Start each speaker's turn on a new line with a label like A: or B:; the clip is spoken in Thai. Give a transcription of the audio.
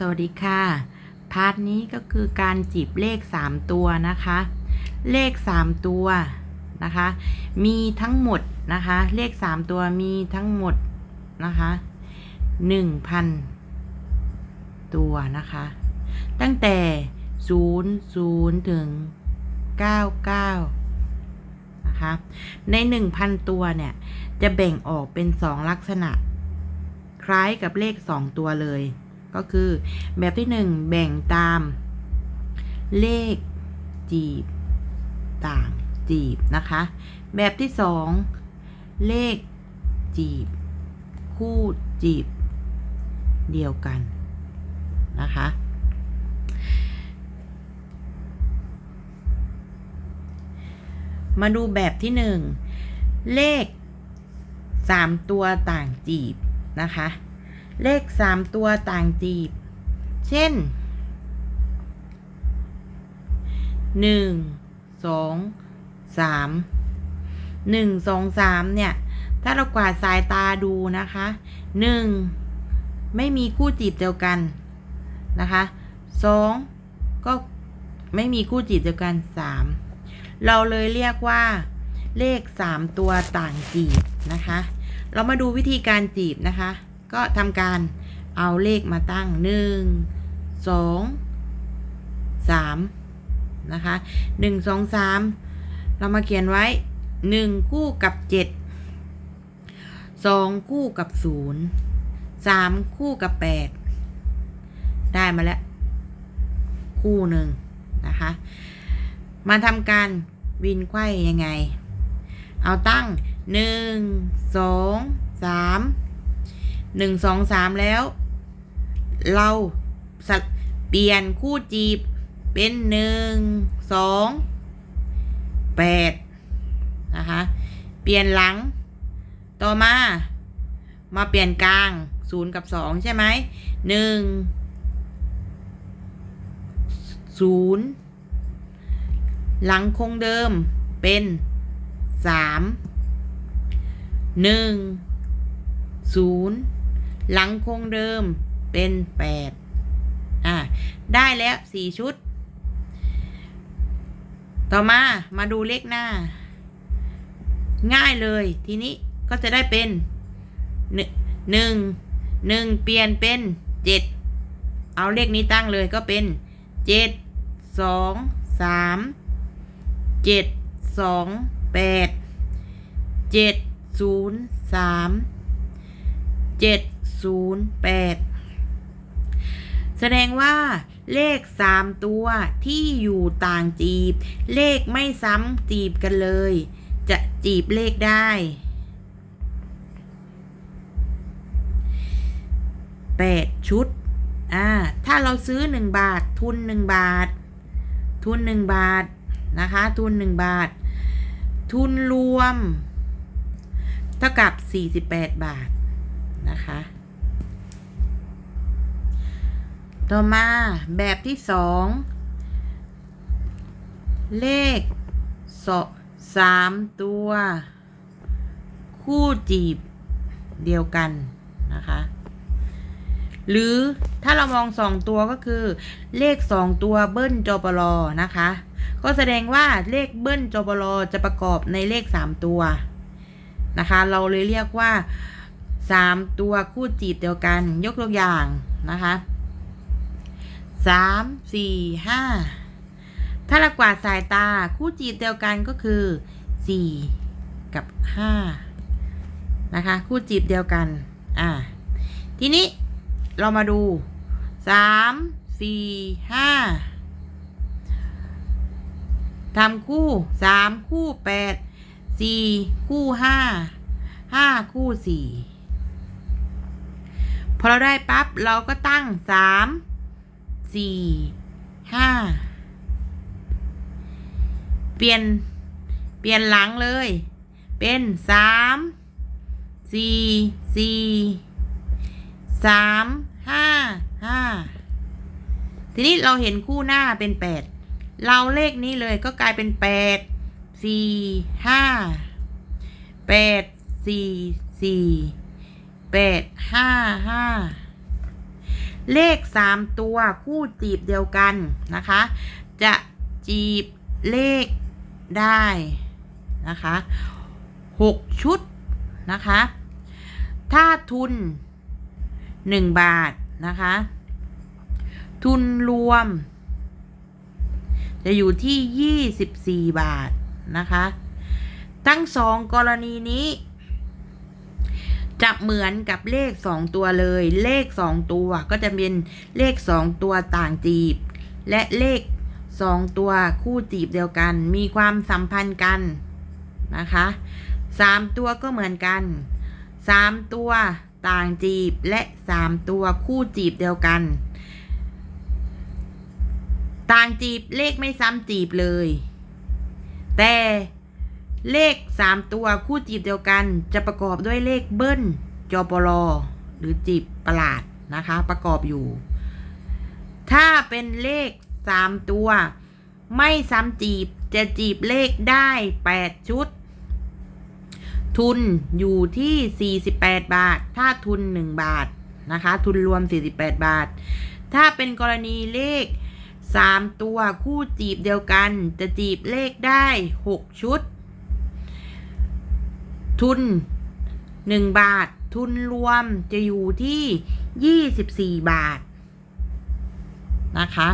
A: สวัสดีค่ะ พาร์ทนี้ก็คือการจีบเลข 3 ตัวนะคะ เลข 3 ตัวนะคะ มีทั้งหมดนะคะ เลข 3 ตัวมีทั้งหมดนะคะ1,000 ตัวนะคะ ตั้งแต่ 0 0 ถึง 99 นะคะ ใน 1,000 ตัวเนี่ย จะแบ่งออกเป็น 2 ลักษณะ คล้ายกับเลข 2 ตัวเลย ก็คือแบบที่ 1 แบ่งตาม เลขจีบ ต่างจีบนะคะ แบบที่ 2 เลขจีบ คู่จีบ เดียวกันนะคะมาดูแบบที่1เลข3ตัวต่างจีบนะคะ เลข3ตัวต่างจีบ เช่น1 2 3 1 2 3เนี่ย ถ้าเรากวาดสายตาดูนะคะ1ไม่มีคู่จีบเดียวกันนะคะ2ก็ไม่มีคู่จีบเดียวกัน3เราเลยเรียกว่า เลข3ตัวต่างจีบนะคะ เรามาดูวิธีการจีบนะคะ ก็ทำการเอาเลขมาตั้ง 1 2 3 นะคะ 1 2 3 เรามาเขียนไว้ 1 คู่กับ 7 2 คู่กับ 0 3 คู่กับ 8 ได้มาแล้ว คู่หนึ่งนะคะ มาทำการวินไขว้ยังไง เอาตั้ง 1 2 3 1 2 3แล้ว เราสัตเปลี่ยนคู่จีบเป็น1 2 8นะคะเปลี่ยนหลัง ต่อมา มาเปลี่ยนกลาง0กับ2ใช่ไหม1 0หลังคงเดิมเป็นสามหนึ่งศูนย์ หลังคงเดิมเป็นแปดอะได้แล้วสี่ชุด ต่อมามาดูเลขหน้า ง่ายเลยทีนี้ก็จะได้เป็นหนึ่งหนึ่งเปลี่ยนเป็นเจ็ดเอาเลขนี้ตั้งเลยก็เป็นเจ็ดสองสามเจ็ดสองแปดเจ็ดศูนย์สามเจ็ด ศูนย์แปดแสดงว่าเลขสามตัวที่อยู่ต่างจีบ เลขไม่ซ้ำจีบกันเลย จะจีบเลขได้แปดชุด อ่า ถ้าเราซื้อหนึ่งบาท ทุนหนึ่งบาท ทุนหนึ่งบาท นะคะ ทุนหนึ่งบาท ทุนรวม เท่ากับ 48 บาท นะคะ ต่อมาแบบที่สองเลขสสามตัว คู่จีบเดียวกันนะคะ หรือถ้าเรามองสองตัวก็คือ เลขสองตัวเบิ้ลจปรนะคะ ก็แสดงว่าเลขเบิ้ลจปรจะประกอบในเลขสามตัวนะคะ เราเลยเรียกว่าสามตัวคู่จีบเดียวกัน ยกตัวอย่างนะคะ สามสี่ห้าถ้าเรากวาดสายตาคู่จีบเดียวกันก็คือสี่กับห้านะคะ คู่จีบเดียวกันอ่าทีนี้เรามาดูสามสี่ห้าทำคู่สามคู่แปดสี่คู่ห้าห้าคู่สี่พอเราได้ปั๊บเราก็ตั้งสาม สี่ห้าเปลี่ยน เปลี่ยนหลังเลย เป็นสามสี่สี่สามห้าห้าทีนี้เราเห็นคู่หน้าเป็นแปดเราเลขนี้เลยก็กลายเป็นแปดสี่ห้าแปดสี่สี่แปดห้าห้า เลขสามตัวคู่จีบเดียวกันนะคะ จะจีบเลขได้นะคะหกชุดนะคะ ถ้าทุนหนึ่งบาทนะคะ ทุนรวม จะอยู่ที่ 24 บาทนะคะ ทั้งสองกรณีนี้ จะเหมือนกับเลขสองตัวเลย เลขสองตัวก็จะเป็นเลขสองตัวต่างจีบ และเลขสองตัวคู่จีบเดียวกัน มีความสัมพันธ์กันนะคะสามตัวก็เหมือนกันสามตัวต่างจีบและสามตัวคู่จีบเดียวกัน ต่างจีบเลขไม่ซ้ำจีบเลย แต่ เลขสามตัวคู่จีบเดียวกัน จะประกอบด้วยเลขเบิ้ลจอปลอหรือจีบประหลาดนะคะ ประกอบอยู่ ถ้าเป็นเลขสามตัว ไม่ซ้ำจีบจะจีบเลขได้แปดชุด ทุนอยู่ที่ 48 บาท ถ้าทุน 1 บาทนะคะ ทุนรวม 48 บาท ถ้าเป็นกรณีเลข3ตัวคู่จีบเดียวกัน จะจีบเลขได้ 6 ชุด ทุน 1 บาท ทุนรวมจะอยู่ที่ 24 บาท นะคะ